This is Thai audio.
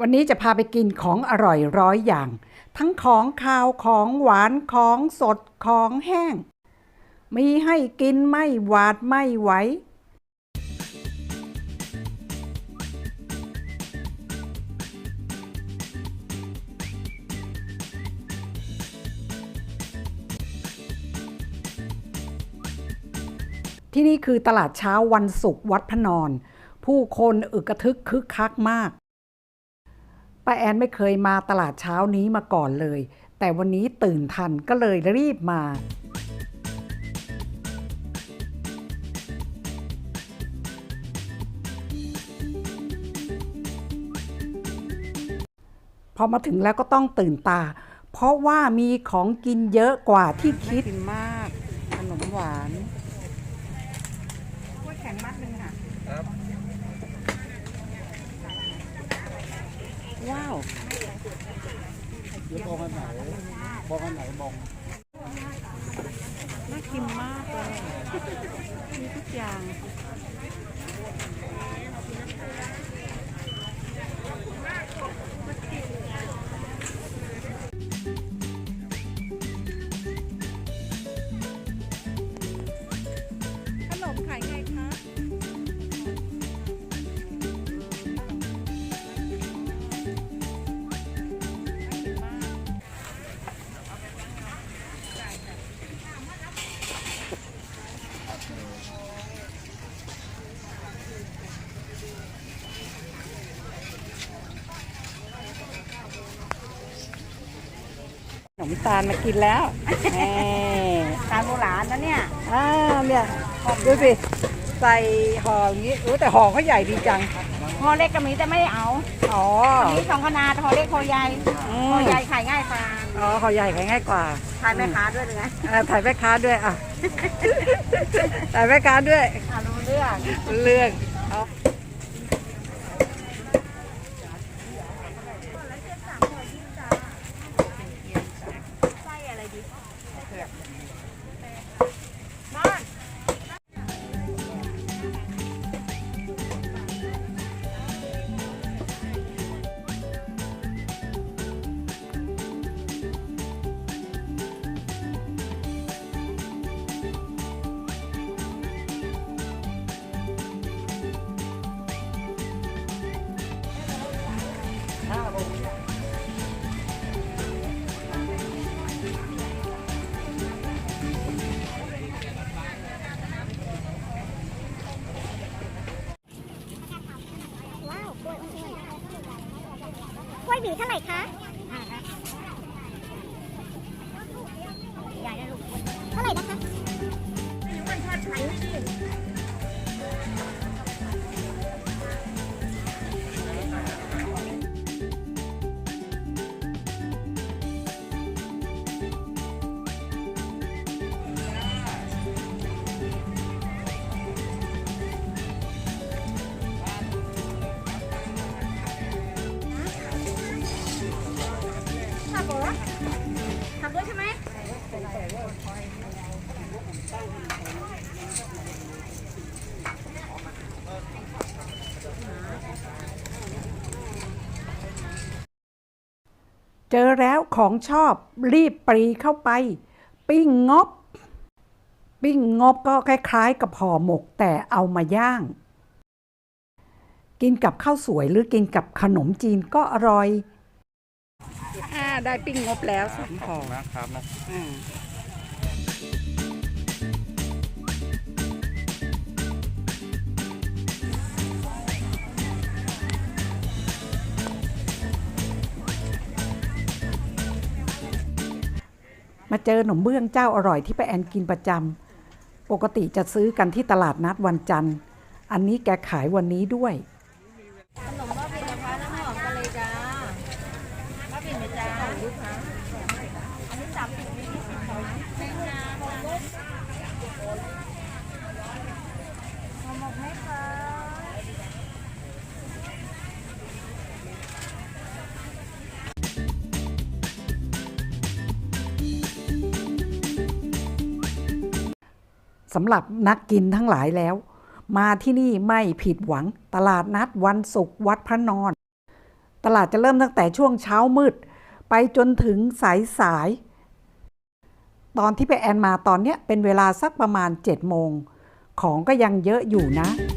วันนี้จะพาไปกินของอร่อยร้อยอย่าง ทั้งของคาวของหวานของสดของแห้ง มีให้กินไม่หวาดไม่ไหวที่นี่คือตลาดเช้าวันศุกร์วัดพนอน ผู้คนอึกระทึกคึกคักมาก ป้าแอนไม่เคยมาตลาดเช้านี้มาก่อนเลย แต่วันนี้ตื่นทันก็เลยรีบมาพอมาถึงแล้วก็ต้องตื่นตา เพราะว่ามีของกินเยอะกว่าที่คิดกินมาก ขนมหวาน กล้วยแข็งมัดนึงค่ะ ว้าวเดี๋ยวบอกอันไหนบอกอันไหนบองน่ากินมากเลยมีทุกอย่าง มตาลมากินแล้วแหมทานโบราณนะเนี่ยอ่าเนี่ยดูสิใส่ห่ออย่างนี้อู้แต่ห่อเขาใหญ่ดีจังหอเล็กก็มีแต่ไม่ได้เอาอ๋อ มีสองขนาดหอเล็กหอใหญ่อืหอมใหญ่ขายง่ายกว่าอ๋อห่อใหญ่ขายง่ายกว่าขายแม่ค้าด้วยเลยไงอ่าถ่ายแม่ค้าด้วยอะถ่ายแม่ค้าด้วย อะรู้เรื่อง เรื่องเอา ๆกล้วยหวีเท่าไหร่คะ เจอแล้วของชอบรีบปรีเข้าไป ปิ้งงบ ปิ้งงบก็คล้ายๆ กับห่อหมกแต่เอามาย่าง กินกับข้าวสวยหรือกินกับขนมจีนก็อร่อยอ่าได้ปิ้งงบแล้วสองห่อนะครับนะ มาเจอหนมเบื้องเจ้าอร่อยที่ป้าแอนกินประจำปกติจะซื้อกันที่ตลาดนัดวันจันทร์ อันนี้แกขายวันนี้ด้วย สำหรับนักกินทั้งหลายแล้ว มาที่นี่ไม่ผิดหวัง ตลาดนัดวันศุกร์วัดพระนอน ตลาดจะเริ่มตั้งแต่ช่วงเช้ามืด ไปจนถึงสายสายๆตอนที่ไปแอนมาตอนเนี้ยเป็นเวลาสักประมาณ7โมง ของก็ยังเยอะอยู่นะ「